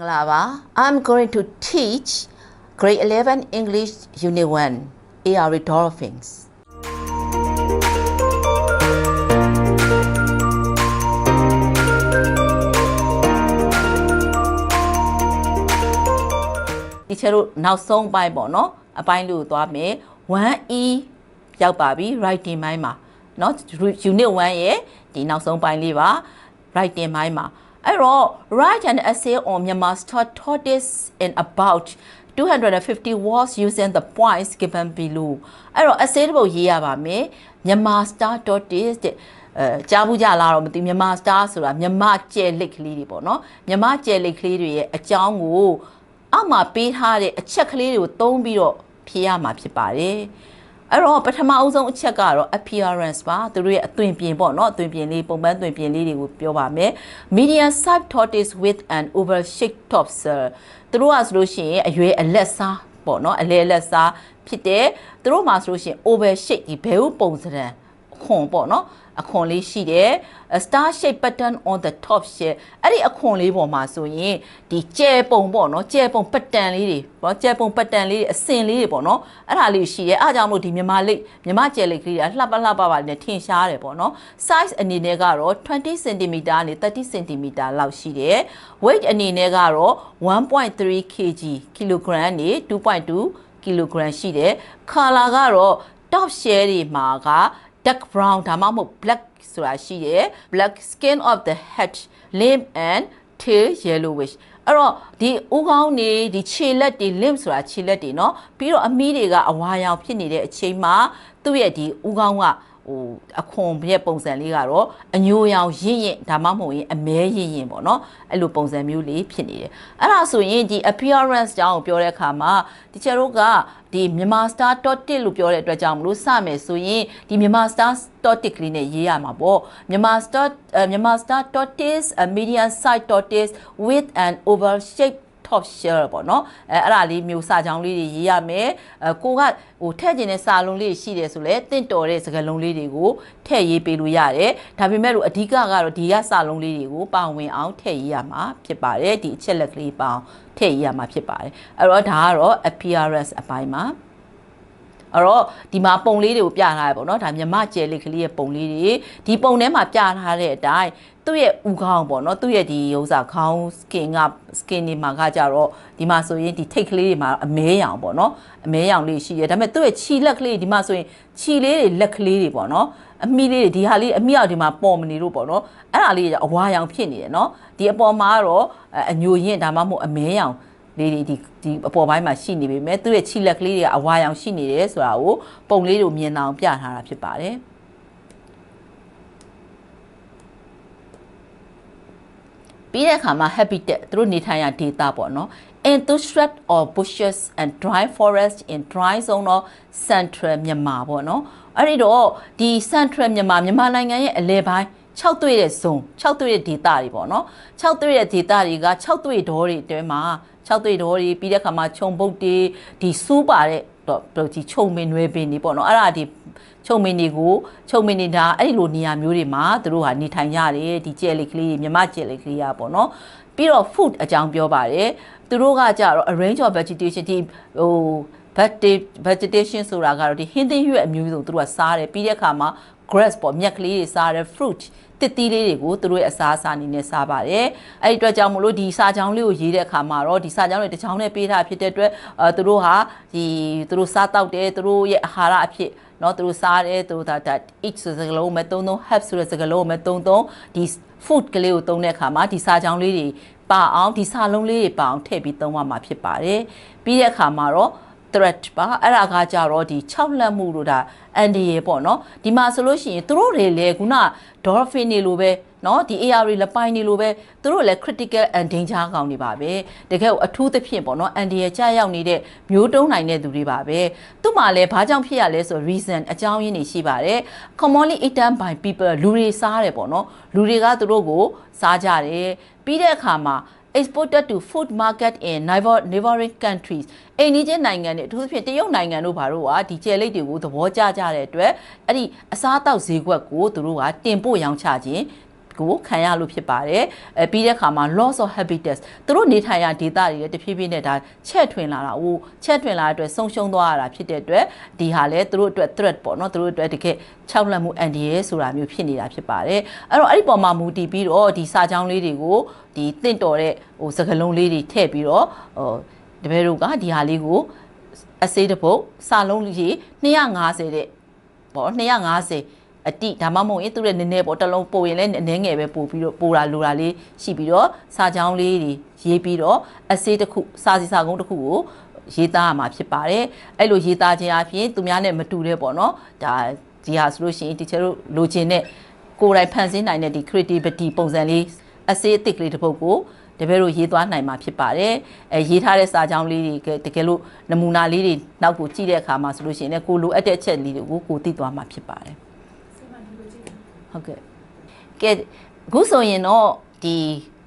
္ဂလာပါ I'm going to teach grade 11 English Unit 1 AR Dolphins ဒီချက်တို့နောက်ဆုံးပိုင်းပေါ့နော်အပိုင်းလို့သွားမယ် 1E ရောက်ပါပြီ writing ပိုင်းမှာเนาะ unit 1ရဲ့ဒီနောက်ဆုံးပိုင်းလေးပါ writing ပိုင်းမှာ အဲ့တော့ write an essay on Myanmar star tortoise in about 250 words using the points given below အဲ့တော့ essay တစ်ပုဒ်ရေးရပါမယ်မြန်မာ star tortoise တဲ့အဲကြားဘူးကြလားတော့မသိဘူးမြန်မာ star ဆိုတာမြန်မာကျဲလိတ်ကလေးတွေပေါ့နော်မြန်မာကျဲလိတ်ကလေးတွေရဲ့အကြောင်းကိုအောက်မှာပေးထားတဲ့အချက်ကလေးတွေကိုသုံးပြီးတော့ဖြေရမှာဖြစ်ပါတယ် အဲ့တော့ပထမအဦးဆုံးအချက်ကတော့ appearance ပါသူတို့ရဲ့အသွင်ပြင်ပေါ့နော်အသွင်ပြင်လေးပုံပန်းသွင်ပြင်လေးတွေကိုပြောပါမယ် medium size tortoise with an oval shaped top sir သူတို့ကဆိုလို့ရှိရင်အရွယ်အလက်စားပေါ့နော်အလဲအလက်စားဖြစ်တဲ့သူတို့မှာဆိုလို့ရှိရင် oval shape ဒီဘဲဥပုံစံအ ခွန်ပေါ့နော်အခွန်လေးရှိတယ် a star shape pattern on the top shell အဲ့ဒီအခွန်လေးပေါ်မှာဆိုရင်ဒီကျဲပုံပေါ့နော်ကျဲပုံပတ်တန်လေးတွေပေါ့ကျဲပုံပတ်တန်လေးတွေအစင်လေးတွေပေါ့နော်အဲ့ဒါလေးရှိတယ်အားကြောင့်မို့ဒီမြမလိတ်မြမကျဲလိတ်ကလေးကလှပလှပပါနဲ့ထင်ရှားတယ်ပေါ့နော် size အနေနဲ့ကတော့20 cm နဲ့30 cm လောက်ရှိတယ် weight အနေနဲ့ကတော့1.3 kg kilogram နေ2.2 kilogram ရှိတယ် color ကတော့ top share တွေမှာက dark brown ဒါမှမဟုတ် black ဆိုတာရှိတယ် black skin of the head limb and tail yellowish အဲ့တော့ဒီဥကောင်းနေဒီခြေလက်တွေ limb ဆိုတာခြေလက်တွေเนาะပြီးတော့အမီးတွေကအဝါရောင်ဖြစ်နေတဲ့အချိန်မှာသူ့ရဲ့ဒီဥကောင်းက ဟိုအခွန်ရဲ့ပုံစံလေးကတော့အညိုရောင်ရင့်ရင့်ဒါမှမဟုတ်ရင်အမဲရင့်ရင့်ပေါ့နော်အဲ့လိုပုံစံမျိုးလေးဖြစ်နေတယ်အဲ့ဒါဆိုရင်ဒီ appearance ကြောင်းကိုပြောတဲ့အခါမှာတချို့တို့ကဒီမြန်မာ star totic လို့ပြောတဲ့အတွက်ကြောင့်မလို့စမယ်ဆိုရင်ဒီမြန်မာ star totic လေးနဲ့ရေးရမှာပေါ့မြန်မာ star မြန်မာ star tortoise a medium size tortoise with an oval shape top share ပေါ့နော်အဲအဲ့ဒါလေးမျိုးစာကြောင်းလေးတွေရေးရမယ်အဲကိုကဟိုထည့်ကျင်တဲ့စာလုံးလေးရှိတယ်ဆိုလဲတင့်တော်တဲ့စကားလုံးလေးတွေကိုထည့်ရေးပေးလို့ရတယ်ဒါပေမဲ့လို့အဓိကကတော့ဒီကစာလုံးလေးတွေကိုပါဝင်အောင်ထည့်ရေးရမှာဖြစ်ပါတယ်ဒီအချက်လက်ကလေးပေါင်းထည့်ရေးရမှာဖြစ်ပါတယ်အဲ့တော့ဒါကတော့ appearance အပိုင်းမှာ အဲ့တော့ဒီမှာပုံလေးတွေကိုပြထားရပေါ့နော်ဒါမြမကျဲလေးကလေးရဲ့ပုံလေးတွေဒီပုံထဲမှာပြထားတဲ့အတိုင်းသူ့ရဲ့ဥခေါင်းပေါ့နော်သူ့ရဲ့ဒီဥစ္စာခေါင်း skin က skin တွေမှာကကြတော့ဒီမှာဆိုရင်ဒီထိတ်ကလေးတွေမှာအမဲရောင်ပေါ့နော်အမဲရောင်လေးရှိတယ်ဒါပေမဲ့သူ့ရဲ့ခြီလက်ကလေးဒီမှာဆိုရင်ခြီလေးတွေလက်ကလေးတွေပေါ့နော်အမိလေးတွေဒီဟာလေးအမိအောင်ဒီမှာပေါ်မနေလို့ပေါ့နော်အဲ့ဒါလေးကအဝါရောင်ဖြစ်နေတယ်နော်ဒီအပေါ်မှာကတော့အညိုရင်ဒါမှမဟုတ်အမဲရောင် လေးတွေဒီဒီအပေါ်ပိုင်းမှာရှိနေပေမဲ့သူ့ရဲ့ခြိလက်ကလေးတွေကအဝါရောင်ရှိနေတယ်ဆိုတာကိုပုံလေးတို့မြင်အောင်ပြထားတာဖြစ်ပါတယ်ပြီးတဲ့အခါမှာ habitat သူတို့နေထိုင်ရာဒေသပေါ့နော် enthusiast or bushes and dry forest in dry zone of central မြန်မာပေါ့နော်အဲ့ဒီတော့ဒီ central မြန်မာမြန်မာနိုင်ငံရဲ့အလဲပိုင်း 6တွေ့တဲ့ဇုံ6တွေ့တဲ့ဒေသတွေပေါ့နော်6တွေ့တဲ့ဒေသတွေက6တွေ့ဒေါ်တွေအတွင်းမှာ6တွေ့ဒေါ်တွေပြီးတဲ့အခါမှာခြုံပုတ်တွေဒီစူးပါတဲ့တော့ဒီခြုံမင်းနွယ်ပင်တွေပေါ့နော်အဲ့ဒါဒီချုံမင်းတွေကိုချုံမင်းနေတာအဲ့ဒီလိုနေရာမျိုးတွေမှာသူတို့ဟာနေထိုင်ရတယ်ဒီကျဲလေးကလေးမြမကျဲလေးကလေးရပေါ့နော်ပြီးတော့ food အကြောင်းပြောပါတယ်သူတို့ကကြတော့ arrange of vegetation ဒီဟို vegetation ဆိုတာကတော့ဒီဟင်းသီးရွက်အမျိုးစုံသူတို့ကစားတယ်ပြီးတဲ့အခါမှာ grass ပေါ့မြက်ကလေးတွေစားတယ် fruit တစ်သီးလေးတွေကိုသူတို့ရဲ့အစားအစာအနေနဲ့စားပါတယ်အဲ့ဒီအတွက်ကြောင့်မလို့ဒီစာချောင်းလေးကိုရေးတဲ့အခါမှာတော့ဒီစာချောင်းတွေတစ်ချောင်းနဲ့ပေးထားဖြစ်တဲ့အတွက်အဲသူတို့ဟာဒီသူတို့စားတောက်တယ်သူတို့ရဲ့အာဟာရအဖြစ်နော်သူတို့စားတယ်သူတို့ဒါဒါ each ဆိုတဲ့စကားလုံးမဲ့သုံးသုံး have ဆိုတဲ့စကားလုံးမဲ့သုံးသုံးဒီ food ကလေးကိုသုံးတဲ့အခါမှာဒီစာချောင်းလေးတွေပါအောင်ဒီစာလုံးလေးတွေပါအောင်ထည့်ပြီးသုံးရမှာဖြစ်ပါတယ်ပြီးတဲ့အခါမှာတော့ threat ပါအဲ့ဒါကကြတော့ဒီ6လက်မှုတို့ဒါအန်ဒီရေပေါ့နော်ဒီမှာဆိုလို့ရှိရင်သူတို့တွေလည်းခုန dolphin တွေလိုပဲနော်ဒီ AR တွေလပိုင်းတွေလိုပဲသူတို့လည်း critical and danger ကောင်းနေပါပဲတကယ်အထူးသဖြင့်ပေါ့နော် and ရကြရောက်နေတဲ့မျိုးတုံးနိုင်တဲ့သူတွေပါပဲသူ့မှာလည်းဘာကြောင့်ဖြစ်ရလဲဆို reason အကြောင်းရင်းတွေရှိပါတယ် commonly eaten by people လူတွေစားတယ်ပေါ့နော်လူတွေကသူတို့ကိုစားကြတယ်ပြီးတဲ့အခါမှာ exported to food market in neighboring countries အိန္ဒိယနိုင်ငံတွေအထူးသဖြင့်တရုတ်နိုင်ငံတို့ဘာလို့ကဒီကျဲလိတ်တွေကိုသဘောကျကြတဲ့အတွက်အဲ့ဒီအစားအသောက်ဈေးကွက်ကိုသူတို့ကတင်ပို့ရောင်းချခြင်း ကိုခံရလို့ဖြစ်ပါတယ်အဲပြီးတဲ့အခါမှာ loss of habitats သူတို့နေထိုင်ရာဒေသတွေလည်းတဖြည်းဖြည်းနဲ့ဒါချက်ထွင်လာတာဟိုချက်ထွင်လာတဲ့အတွက်ဆုံးရှုံးသွားရတာဖြစ်တဲ့အတွက်ဒီဟာလည်းသူတို့အတွက် threat ပေါ့နော်သူတို့အတွက်တကယ်ခြောက်လန့်မှုအန်ဒီရဲဆိုတာမျိုးဖြစ်နေတာဖြစ်ပါတယ်အဲ့တော့အဲ့ဒီပေါ်မှာမူတည်ပြီးတော့ဒီစာကြောင်းလေးတွေကိုဒီတင့်တော်တဲ့ဟိုစကလုံးလေးတွေထည့်ပြီးတော့ဟိုတပည့်တို့ကဒီဟာလေးကိုအစေးတစ်ပုတ်စာလုံးကြီး250တဲ့ပေါ့250 အတိဒါမှမဟုတ်ရင်သူ့ရဲ့နည်းနည်းပေါ့တစ်လုံးပို့ရင်လည်းနည်းငယ်ပဲပို့ပြီးတော့ပို့တာလိုတာလေးရှိပြီးတော့စာကြောင်းလေးတွေရေးပြီးတော့အစေးတစ်ခုစာစီစာကုန်းတစ်ခုကိုရေးသားရမှာဖြစ်ပါတယ်အဲ့လိုရေးသားခြင်းအပြင်သူများနဲ့မတူတဲ့ပေါ့နော်ဒါဒီဟာဆိုလို့ရှိရင်တီချာတို့လိုချင်တဲ့ကိုယ်တိုင်ဖန်ဆင်းနိုင်တဲ့ဒီ creativity ပုံစံလေးအစေးအသစ်ကလေးတစ်ပုဒ်ကိုတပည့်တို့ရေးသွားနိုင်မှာဖြစ်ပါတယ်အဲရေးထားတဲ့စာကြောင်းလေးတွေကတကယ်လို့နမူနာလေးတွေနောက်ကိုကြည့်တဲ့အခါမှာဆိုလို့ရှိရင်လည်းကိုလိုအပ်တဲ့အချက်လေးတွေကိုကိုသိသွားမှာဖြစ်ပါတယ် ဟုတ်ကဲ့ကဲအခုဆိုရင်တော့ဒီ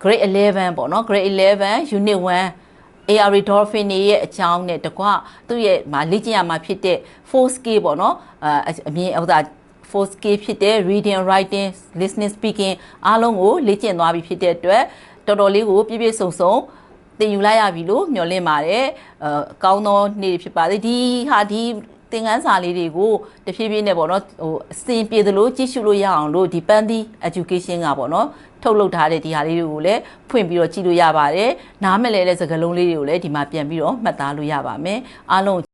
grade 11ပေါ့နော် grade 11 unit 1 AR Dolphin တွေရဲ့အကြောင်းနဲ့တကွသူ့ရဲ့မှာလေ့ကျင့်ရမှာဖြစ်တဲ့ 4K ပေါ့နော်အအမြင်ဥစ္စာ 4K ဖြစ်တဲ့ reading writing listening speaking အားလုံးကိုလေ့ကျင့်သွားပြီဖြစ်တဲ့အတွက်တော်တော်လေးကိုပြည့်ပြည့်စုံစုံသင်ယူလိုက်ရပြီလို့မျှော်လင့်ပါတယ်အကောင်းသောနေ့ဖြစ်ပါစေဒီဟာဒီ သင်ခန်းစာလေးတွေကိုတဖြည်းဖြည်းနဲ့ပေါ့နော်ဟိုအစဉ်ပြေသလိုကြည့်ရှုလို့ရအောင်လို့ဒီပန်းသီ education ကပေါ့နော်ထုတ်လုပ်ထားတဲ့ဒီဟာလေးတွေကိုလည်းဖွင့်ပြီးတော့ကြည့်လို့ရပါတယ်နားမလဲတဲ့စကားလုံးလေးတွေကိုလည်းဒီမှာပြန်ပြီးတော့မှတ်သားလို့ရပါမယ်အားလုံး